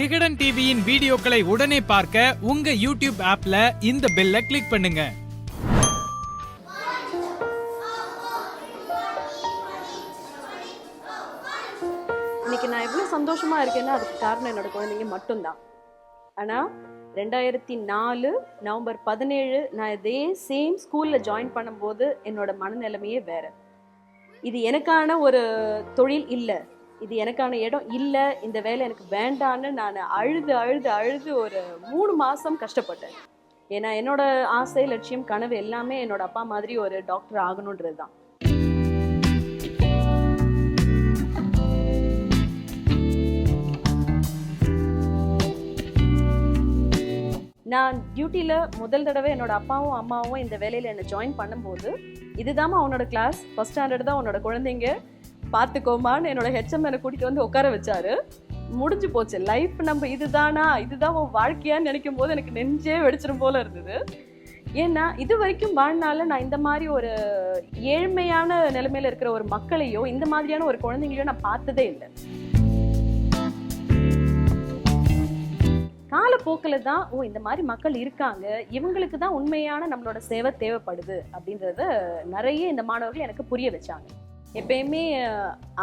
விகடன் டிவியின் வீடியோக்களை உடனே பார்க்க உங்க யூடியூப் ஆப்ல இந்த பெல்ல கிளிக் பண்ணுங்க. இன்னைக்கு நான் எவ்வளோ சந்தோஷமா இருக்கேன்னா அதுக்கு காரணம் என்னோட குழந்தைங்க மட்டும்தான். ஆனால் ரெண்டாயிரத்தி நாலு நவம்பர் பதினேழு நான் இதே சேம் ஸ்கூலில் ஜாயின் பண்ணும்போது என்னோட மனநிலைமையே வேற. இது எனக்கான ஒரு தொழில் இல்லை. இது எனக்கான இடம் இல்லை இந்த வேலை எனக்கு வேண்டான்னு நான் அழுது அழுது அழுது ஒரு மூணு மாதம் கஷ்டப்பட்டேன். ஏன்னா என்னோட ஆசை லட்சியம் கனவு எல்லாமே என்னோட அப்பா மாதிரி ஒரு டாக்டர் ஆகணுன்றது தான். நான் டியூட்டியில் முதல் தடவை என்னோட அப்பாவும் அம்மாவும் இந்த வேலையில் என்னை ஜாயின் பண்ணும்போது இதுதாம்மா அவனோட கிளாஸ் ஃபஸ்ட் ஸ்டாண்டர்ட் தான் உன்னோட குழந்தைங்க பார்த்துக்கோமான்னு என்னோட ஹெச்எம் என்னை கூட்டிகிட்டு வந்து உட்கார வச்சாரு. முடிஞ்சு போச்சு. லைஃப் நம்ம இதுதானா? இதுதான் உன் வாழ்க்கையான்னு நினைக்கும் போது எனக்கு நெஞ்சே வெடிச்சிடும் போல இருந்தது. ஏன்னா இது வரைக்கும் வாழ்நாளில் நான் இந்த மாதிரி ஒரு ஏழ்மையான நிலைமையில் இருக்கிற ஒரு மக்களையோ இந்த மாதிரியான ஒரு குழந்தைங்களையோ நான் பார்த்ததே இல்லை. காலப்போக்கில் தான் ஓ இந்த மாதிரி மக்கள் இருக்காங்க. இவங்களுக்கு தான் உண்மையான நம்மளோட சேவை தேவைப்படுது அப்படின்றத நிறைய இந்த மாணவர்கள் எனக்கு புரிய வச்சாங்க. எப்பயுமே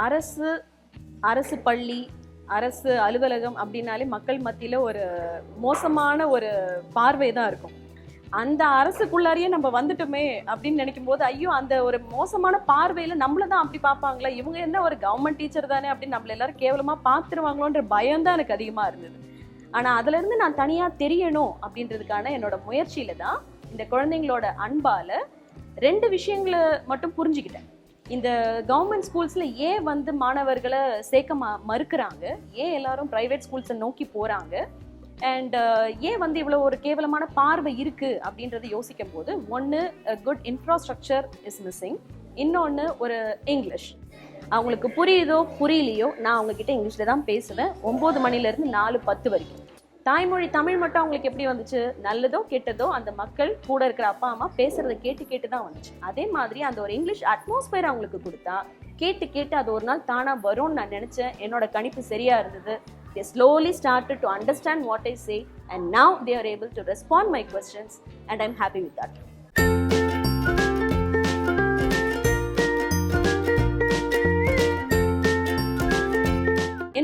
அரசு அரசு பள்ளி அரசு அலுவலகம் அப்படின்னாலே மக்கள் மத்தியில் ஒரு மோசமான ஒரு பார்வை தான் இருக்கும். அந்த அரசுக்குள்ளாரியே நம்ம வந்துட்டோமே அப்படின்னு நினைக்கும் போது ஐயோ அந்த ஒரு மோசமான பார்வையில் நம்மள தான் அப்படி பார்ப்பாங்களா இவங்க என்ன ஒரு கவர்மெண்ட் டீச்சர் தானே அப்படின்னு நம்மள எல்லாரும் கேவலமாக பார்த்துருவாங்களோன்ற பயம் தான் எனக்கு அதிகமாக இருந்தது. ஆனால் அதுலேருந்து நான் தனியாக தெரியணும் அப்படின்றதுக்கான என்னோட முயற்சியில் தான் இந்த குழந்தைங்களோட அன்பால் ரெண்டு விஷயங்களை மட்டும் புரிஞ்சுக்கிட்டேன். இந்த கவர்மெண்ட் ஸ்கூல்ஸில் ஏன் வந்து மாணவர்களை சேர்க்க ம- மறுக்கிறாங்க? ஏன் எல்லாரும் ப்ரைவேட் ஸ்கூல்ஸை நோக்கி போகிறாங்க அண்ட் ஏன் வந்து இவ்வளோ ஒரு கேவலமான பார்வை இருக்குது அப்படின்றத யோசிக்கும் போது ஒன்று குட் இன்ஃப்ராஸ்ட்ரக்சர் இஸ் மிஸ்ஸிங் இன்னொன்று ஒரு இங்கிலீஷ் அவங்களுக்கு புரியுதோ புரியலையோ நான் அவங்கக்கிட்ட இங்கிலீஷில் தான் பேசுவேன். ஒம்பது மணிலேருந்து நாலு பத்து வரைக்கும். தாய்மொழி தமிழ் மட்டும் அவங்களுக்கு எப்படி வந்துச்சு? நல்லதோ கெட்டதோ அந்த மக்கள் கூட இருக்கிற அப்பா அம்மா பேசுறத கேட்டு கேட்டு தான் வந்துச்சு. அதே மாதிரி அந்த ஒரு இங்கிலீஷ் அட்மாஸ்பியர் அவங்களுக்கு கொடுத்தா கேட்டு கேட்டு அது ஒரு நாள் தானா வரும்னு நான் நினைச்சேன். என்னோட கணிப்பு சரியா இருந்தது. They slowly started to understand what I say and now they are able to respond my questions and I'm happy with that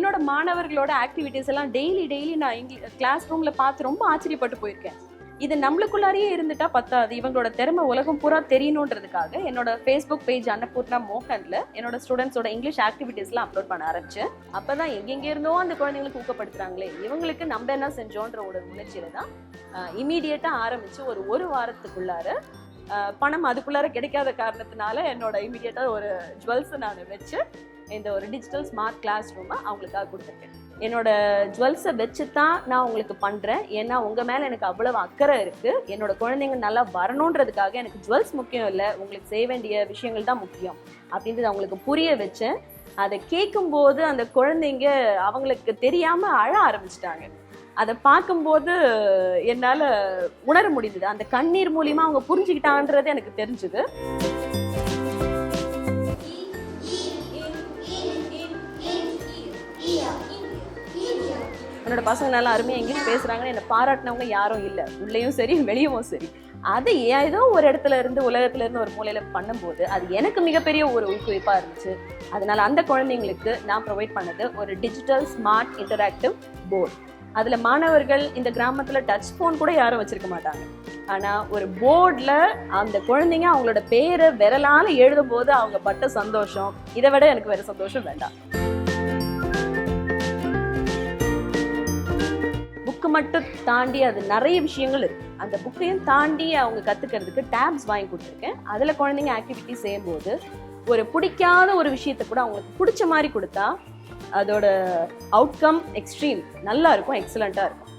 என்னோட மாணவர்களோட ஆக்டிவிட்டீஸ் எல்லாம் டெய்லி டெய்லி நான் இங்கிலீஷ் கிளாஸ் ரூம்ல பார்த்து ரொம்ப ஆச்சரியப்பட்டு போயிருக்கேன். இது நம்மளுக்குள்ளாரியே இருந்துட்டா பத்தாது. இவங்களோட திறமை உலகம் பூரா தெரியணுன்றதுக்காக என்னோட ஃபேஸ்புக் பேஜ் அன்னபூர்ணா மோகன்ல என்னோட ஸ்டூடெண்ட்ஸோட இங்கிலீஷ் ஆக்டிவிட்டீஸ்லாம் அப்லோட் பண்ண ஆரம்பிச்சேன். அப்பதான் எங்கெங்க இருந்தோ அந்த குழந்தைங்களுக்கு ஊக்கப்படுத்துறாங்களே இவங்களுக்கு நம்ம என்ன செஞ்சோன்ற ஒரு முயற்சியில தான் இமீடியட்டா ஆரம்பிச்சு ஒரு ஒரு வாரத்துக்குள்ளார பணம் அதுக்குள்ளார கிடைக்காத காரணத்தினால என்னோட இமீடியட்டா ஒரு ஜுவல்ஸ் நான் வச்சு இந்த ஒரு டிஜிட்டல் ஸ்மார்ட் கிளாஸ் ரூமை அவங்களுக்காக கொடுத்துருக்கேன். என்னோட ஜுவல்ஸை வச்சு தான் நான் உங்களுக்கு பண்ணுறேன் ஏன்னா உங்கள் மேலே எனக்கு அவ்வளவு அக்கறை இருக்குது என்னோட குழந்தைங்க நல்லா வரணுன்றதுக்காக எனக்கு ஜுவல்ஸ் முக்கியம் இல்லை. உங்களுக்கு செய்ய வேண்டிய விஷயங்கள் தான் முக்கியம் அப்படின்றது அவங்களுக்கு புரிய வச்சேன். அதை கேட்கும்போது அந்த குழந்தைங்க அவங்களுக்கு தெரியாமல் அழ ஆரம்பிச்சிட்டாங்க. அதை பார்க்கும்போது என்னால் உணர முடிந்தது. அந்த கண்ணீர் மூலிமா அவங்க புரிஞ்சுக்கிட்டான்றது எனக்கு தெரிஞ்சுது. என்னோட பசங்க நல்லா அருமையாக இங்கிலீஷ் பேசுகிறாங்கன்னு என்னை பாராட்டினவங்க யாரும் இல்லை. உள்ளேயும் சரி வெளியவும் சரி. அது ஏதோ ஒரு இடத்துல இருந்து உலகத்துல இருந்து ஒரு மூலையில பண்ணும்போது அது எனக்கு மிகப்பெரிய ஒரு ஊக்குவிப்பாக இருந்துச்சு. அதனால அந்த குழந்தைங்களுக்கு நான் ப்ரொவைட் பண்ணது ஒரு டிஜிட்டல் ஸ்மார்ட் இன்டராக்டிவ் போர்டு அதில் மாணவர்கள் இந்த கிராமத்தில் டச் ஃபோன் கூட யாரும் வச்சுருக்க மாட்டாங்க. ஆனால் ஒரு போர்டில் அந்த குழந்தைங்க அவங்களோட பேரை விரலால எழுதும் போது அவங்க பட்ட சந்தோஷம் இதை விட எனக்கு வேறு சந்தோஷம் வேண்டாம். மட்டும் தாண்டி அது நிறைய விஷயங்கள் இருக்கு. அந்த புக்கையும் தாண்டி அவங்க கத்துக்கிறதுக்கு டேப்ஸ் வாங்கி கொடுத்துருக்கேன். அதுல குழந்தைங்க ஆக்டிவிட்டி செய்யும்போது ஒரு பிடிக்காத ஒரு விஷயத்தை கூட அவங்களுக்கு பிடிச்ச மாதிரி கொடுத்தா அதோட அவுட்கம் எக்ஸ்ட்ரீம் நல்லா இருக்கும் எக்ஸலண்டா இருக்கும்.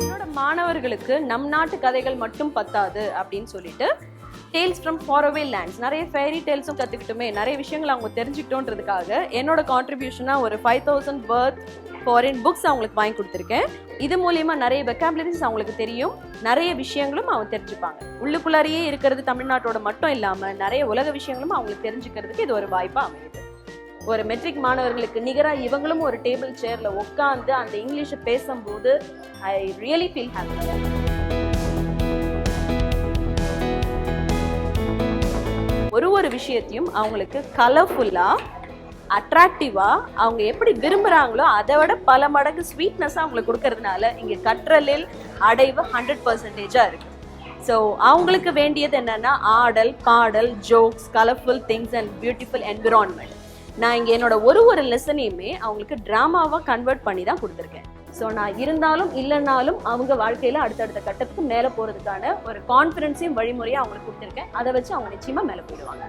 என்னோட மாணவர்களுக்கு நம் நாட்டு கதைகள் மட்டும் பத்தாது அப்படின்னு சொல்லிட்டு டேல்ஸ் ஃப்ரம் ஃபாரவே லேண்ட்ஸ் நிறைய ஃபேரி டேல்ஸும் கற்றுக்கிட்டோமே நிறைய விஷயங்கள் அவங்க தெரிஞ்சுக்கிட்டோன்றதுக்காக என்னோட கான்ட்ரிபியூஷனாக ஒரு five thousand worth foreign books அவங்களுக்கு வாங்கி கொடுத்துருக்கேன். இது மூலயமா நிறைய வெக்காபுலரிஸ் அவங்களுக்கு தெரியும். நிறைய விஷயங்களும் அவங்க தெரிஞ்சுப்பாங்க. உள்ளுக்குள்ளாரியே இருக்கிறது தமிழ்நாட்டோட மட்டும் இல்லாமல் நிறைய உலக விஷயங்களும் அவங்களுக்கு தெரிஞ்சுக்கிறதுக்கு இது ஒரு வாய்ப்பாக அமையுது. ஒரு மெட்ரிக் மாணவர்களுக்கு நிகராக இவங்களும் ஒரு டேபிள் சேரில் உட்காந்து அந்த இங்கிலீஷை பேசும்போது ஐ ரியலி ஃபீல் ஹாப்பி ஒரு ஒரு விஷயத்தையும் அவங்களுக்கு கலர்ஃபுல்லாக அட்ராக்டிவாக அவங்க எப்படி விரும்புகிறாங்களோ அதை விட பல மடங்கு ஸ்வீட்னஸாக அவங்களுக்கு கொடுக்கறதுனால இங்கே கற்றலில் அடைவு ஹண்ட்ரட் பர்சன்டேஜாக இருக்குது ஸோ அவங்களுக்கு வேண்டியது என்னென்னா ஆடல் பாடல் jokes colourful things and beautiful environment நான் இங்கே என்னோட ஒரு ஒரு லெசனையுமே அவங்களுக்கு ட்ராமாவாக கன்வெர்ட் பண்ணி தான் கொடுத்துருக்கேன். ஸோ நான் இருந்தாலும் இல்லைனாலும் அவங்க வாழ்க்கையில் அடுத்தடுத்த கட்டத்துக்கு மேலே போகிறதுக்கான ஒரு கான்ஃபிடென்ஸையும் வழிமுறையாக அவங்களுக்கு கொடுத்துருக்கேன். அதை வச்சு அவங்க நிச்சயமாக மேலே போயிடுவாங்க.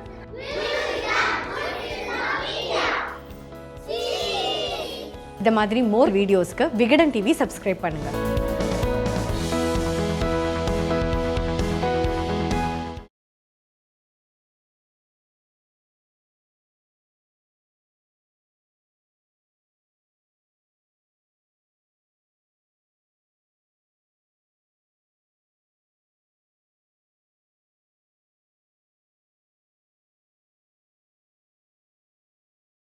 இந்த மாதிரி மோர் வீடியோஸ்க்கு விகடன் டிவி சப்ஸ்கிரைப் பண்ணுங்கள்